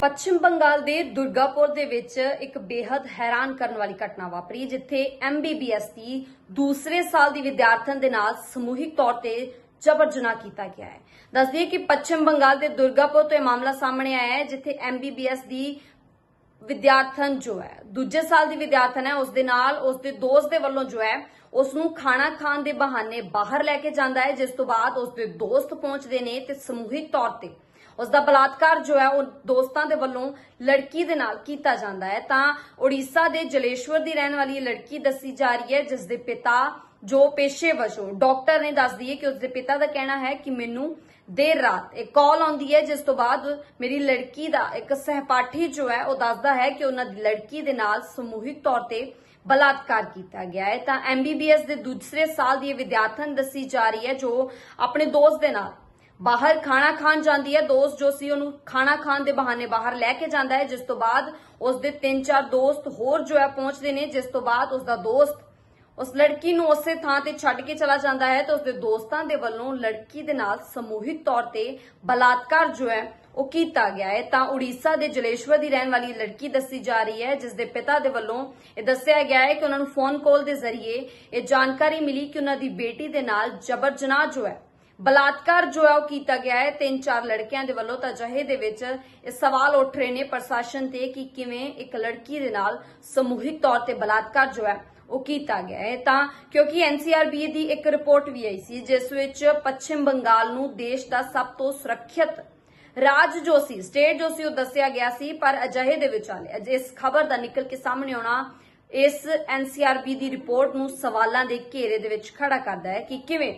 ਪੱਛਮ ਬੰਗਾਲ ਦੇ ਦੁਰਗਾਪੁਰ ਦੇ ਵਿੱਚ ਇੱਕ ਬੇहद ਹੈਰਾਨ ਕਰਨ ਵਾਲੀ ਘਟਨਾ ਵਾਪਰੀ, ਜਿੱਥੇ ਐਮਬੀਬੀਐਸ ਦੀ ਦੂਸਰੇ ਸਾਲ ਦੀ ਵਿਦਿਆਰਥਣ ਦੇ ਨਾਲ ਸਮੂਹਿਕ ਤੌਰ ਤੇ ਜਬਰ ਜਨਾਹ ਕੀਤਾ ਗਿਆ ਹੈ। ਦੱਸਦੀਏ ਕਿ ਪੱਛਮ ਬੰਗਾਲ ਦੇ ਦੁਰਗਾਪੁਰ ਤੋਂ ਇਹ ਮਾਮਲਾ ਸਾਹਮਣੇ ਆਇਆ ਹੈ, ਜਿੱਥੇ ਐਮਬੀਬੀਐਸ ਦੀ ਵਿਦਿਆਰਥਣ ਜੋ ਹੈ, ਦੂਜੇ ਸਾਲ ਦੀ ਵਿਦਿਆਰਥਣ ਹੈ, ਉਸ ਦੇ ਨਾਲ ਉਸ ਦੇ ਦੋਸਤ ਦੇ ਵੱਲੋਂ ਜੋ ਹੈ, ਉਸ ਨੂੰ ਖਾਣਾ ਖਾਣ ਦੇ ਬਹਾਨੇ ਬਾਹਰ ਲੈ ਕੇ ਜਾਂਦਾ ਹੈ, ਜਿਸ ਤੋਂ ਬਾਅਦ ਉਸ ਦੇ ਦੋਸਤ ਪਹੁੰਚਦੇ ਨੇ ਤੇ ਸਮੂਹਿਕ ਤੌਰ ਤੇ ਉਸ ਦਾ ਬਲਾਤਕਾਰ ਜੋ ਹੈ, ਉਹ ਦੋਸਤਾਂ ਦੇ ਵੱਲੋਂ ਲੜਕੀ ਦੇ ਨਾਲ ਕੀਤਾ ਜਾਂਦਾ ਹੈ। ਤਾਂ ਉੜੀਸਾ ਦੇ ਜਲੇਸ਼ਵਰ ਦੀ ਰਹਿਣ ਵਾਲੀ ਲੜਕੀ ਦੱਸੀ ਜਾ ਰਹੀ ਹੈ, ਜਿਸ ਦੇ ਪਿਤਾ ਜੋ ਪੇਸ਼ੇ ਵਜੋਂ ਡਾਕਟਰ ਨੇ ਦੱਸ ਦਈਏ ਕਿ ਉਸ ਦੇ ਪਿਤਾ ਦਾ ਕਹਿਣਾ ਹੈ ਕਿ ਮੈਨੂੰ ਦੇਰ ਰਾਤ ਇੱਕ ਕਾਲ ਆਉਂਦੀ ਹੈ, ਜਿਸ ਤੋਂ ਬਾਅਦ ਮੇਰੀ ਲੜਕੀ ਦਾ ਇੱਕ ਸਹਿਪਾਠੀ ਜੋ ਹੈ, ਉਹ ਦੱਸਦਾ ਹੈ ਕਿ ਉਹਨਾਂ ਦੀ ਲੜਕੀ ਦੇ ਨਾਲ ਸਮੂਹਿਕ ਤੌਰ ਤੇ ਬਲਾਤਕਾਰ ਕੀਤਾ ਗਿਆ ਹੈ। ਤਾਂ ਐਮਬੀਬੀਐਸ ਦੇ ਦੂਸਰੇ ਸਾਲ ਦੀ ਇਹ ਵਿਦਿਆਰਥਣ ਦੱਸੀ ਜਾ ਰਹੀ ਹੈ, ਜੋ ਆਪਣੇ ਦੋਸਤ ਦੇ ਨਾਲ ਬਾਹਰ ਖਾਣਾ ਖਾਣ ਜਾਂਦੀ ਹੈ, ਦੋਸਤ ਜੋ ਸੀ ਉਹਨੂੰ ਖਾਣਾ ਖਾਣ ਦੇ ਬਹਾਨੇ ਬਾਹਰ ਲੈ ਕੇ ਜਾਂਦਾ ਹੈ, ਜਿਸ ਤੋਂ ਬਾਅਦ ਉਸ ਦੇ ਤਿੰਨ ਚਾਰ ਦੋਸਤ ਹੋਰ ਜੋ ਹੈ ਪਹੁੰਚਦੇ ਨੇ, ਜਿਸ ਤੋਂ ਬਾਅਦ ਉਸ ਦਾ ਦੋਸਤ ਉਸ ਲੜਕੀ ਨੂੰ ਉਸੇ ਥਾਂ ਤੇ ਛੱਡ ਕੇ ਚਲਾ ਜਾਂਦਾ ਹੈ ਤੇ ਉਸ ਦੇ ਦੋਸਤਾਂ ਦੇ ਵੱਲੋਂ ਲੜਕੀ ਦੇ ਨਾਲ ਸਮੂਹਿਕ ਤੌਰ ਤੇ ਬਲਾਤਕਾਰ ਜੋ ਹੈ ਉਹ ਕੀਤਾ ਗਿਆ ਹੈ। ਤਾਂ ਉੜੀਸਾ ਦੇ ਜਲੇਸ਼ਵਰ ਦੀ ਰਹਿਣ ਵਾਲੀ ਲੜਕੀ ਦੱਸੀ ਜਾ ਰਹੀ ਹੈ, ਜਿਸ ਦੇ ਪਿਤਾ ਦੇ ਵੱਲੋਂ ਇਹ ਦੱਸਿਆ ਗਿਆ ਹੈ ਕਿ ਉਹਨਾਂ ਨੂੰ ਫੋਨ ਕਾਲ ਦੇ ਜ਼ਰੀਏ ਇਹ ਜਾਣਕਾਰੀ ਮਿਲੀ ਕਿ ਉਹਨਾਂ ਦੀ ਬੇਟੀ ਦੇ ਨਾਲ ਜਬਰ ਜਨਾਹ ਜੋ ਹੈ ਬਲਾਤਕਾਰ ਜੋ ਹੈ ਉਹ ਕੀਤਾ ਗਿਆ ਹੈ। ਤਿੰਨ ਚਾਰ ਲੜਕਿਆਂ ਦੇ ਵੱਲੋਂ ਤਾਂ ਅਜਿਹੇ ਦੇ ਵਿੱਚ ਇਹ ਸਵਾਲ ਉੱਠ ਰਹੇ ਨੇ ਪ੍ਰਸ਼ਾਸਨ ਤੇ ਕਿ ਕਿਵੇਂ ਇੱਕ ਲੜਕੀ ਦੇ ਨਾਲ ਸਮੂਹਿਕ ਤੌਰ ਤੇ ਬਲਾਤਕਾਰ ਜੋ ਹੈ ਉਹ ਕੀਤਾ ਗਿਆ ਹੈ। ਤਾਂ ਕਿਉਂਕਿ ਐਨਸੀਆਰਬੀ ਦੀ ਇੱਕ ਰਿਪੋਰਟ ਵੀ ਆਈ ਸੀ, ਜਿਸ ਵਿੱਚ ਪੱਛਮ ਬੰਗਾਲ ਨੂੰ ਦੇਸ਼ ਦਾ ਸਭ ਤੋਂ ਸੁਰੱਖਿਅਤ ਰਾਜ ਜੋ ਸੀ, ਸਟੇਟ ਜੋ ਸੀ, ਉਹ ਦੱਸਿਆ ਗਿਆ ਸੀ, ਪਰ ਅਜਿਹੇ ਦੇ ਵਿਚਾਲੇ ਇਸ ਖਬਰ ਦਾ ਨਿਕਲ ਕੇ ਸਾਹਮਣੇ ਆਉਣਾ ਇਸ ਐਨਸੀਆਰਬੀ ਦੀ ਰਿਪੋਰਟ ਨੂੰ ਸਵਾਲਾਂ ਦੇ ਘੇਰੇ ਦੇ ਵਿੱਚ ਖੜਾ ਕਰਦਾ ਹੈ ਕਿ ਕਿਵੇਂ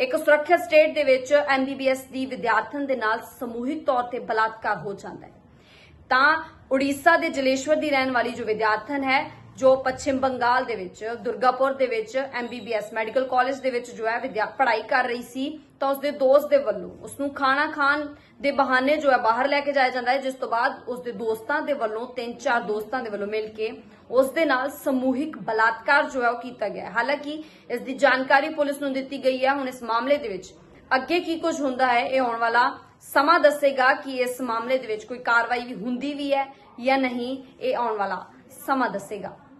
ਇੱਕ ਸੁਰੱਖਿਅਤ ਸਟੇਟ ਦੇ ਵਿੱਚ ਐਮਬੀਬੀਐਸ ਦੀ ਵਿਦਿਆਰਥਣ ਦੇ ਨਾਲ ਸਮੂਹਿਕ ਤੌਰ ਤੇ ਬਲਾਤਕਾਰ ਹੋ ਜਾਂਦਾ ਹੈ। ਤਾਂ ਉੜੀਸਾ ਦੇ ਜਲੇਸ਼ਵਰ ਦੀ ਰਹਿਣ ਵਾਲੀ ਜੋ ਵਿਦਿਆਰਥਣ ਹੈ ਜੋ ਪੱਛਮ ਬੰਗਾਲ ਦੇ ਵਿੱਚ, ਦੁਰਗਾਪੁਰ ਦੇ ਵਿੱਚ ਐਮਬੀਬੀਐਸ ਮੈਡੀਕਲ ਕਾਲਜ ਦੇ ਵਿੱਚ ਜੋ ਹੈ ਵਿਦਿਆ, ਪੜ੍ਹਾਈ ਕਰ ਰਹੀ ਸੀ, ਤਾਂ ਉਸਦੇ ਦੋਸਤ ਦੇ ਵੱਲੋਂ, ਉਸ ਨੂੰ ਖਾਣਾ ਖਾਣ ਦੇ ਬਹਾਨੇ ਜੋ ਹੈ ਬਾਹਰ ਲੈ ਕੇ ਜਾਇਆ ਜਾਂਦਾ ਹੈ, ਜਿਸ ਤੋਂ ਬਾਅਦ ਉਸਦੇ ਦੋਸਤਾਂ ਦੇ ਵੱਲੋਂ, ਤਿੰਨ ਚਾਰ ਦੋਸਤਾਂ ਦੇ ਵੱਲੋਂ ਮਿਲ ਕੇ ਉਸ ਦੇ ਨਾਲ ਸਮੂਹਿਕ ਬਲਾਤਕਾਰ ਜੋ ਹੈ ਉਹ ਕੀਤਾ ਗਿਆ ਹੈ। ਹਾਲਾਂਕਿ ਇਸ ਦੀ ਜਾਣਕਾਰੀ ਪੁਲਿਸ ਨੂੰ ਦਿੱਤੀ ਗਈ ਹੈ ਹੁਣ ਇਸ ਮਾਮਲੇ ਦੇ ਵਿੱਚ ਅੱਗੇ ਕੀ ਕੁਝ ਹੁੰਦਾ ਹੈ, ਇਹ ਆਉਣ ਵਾਲਾ ਸਮਾਂ ਦੱਸੇਗਾ ਕਿ ਇਸ ਮਾਮਲੇ ਦੇ ਵਿੱਚ ਕੋਈ ਕਾਰਵਾਈ ਵੀ ਹੁੰਦੀ ਵੀ ਹੈ ਜਾਂ ਨਹੀਂ, ਇਹ ਆਉਣ ਵਾਲਾ ਸਮਾਂ ਦੱਸੇਗਾ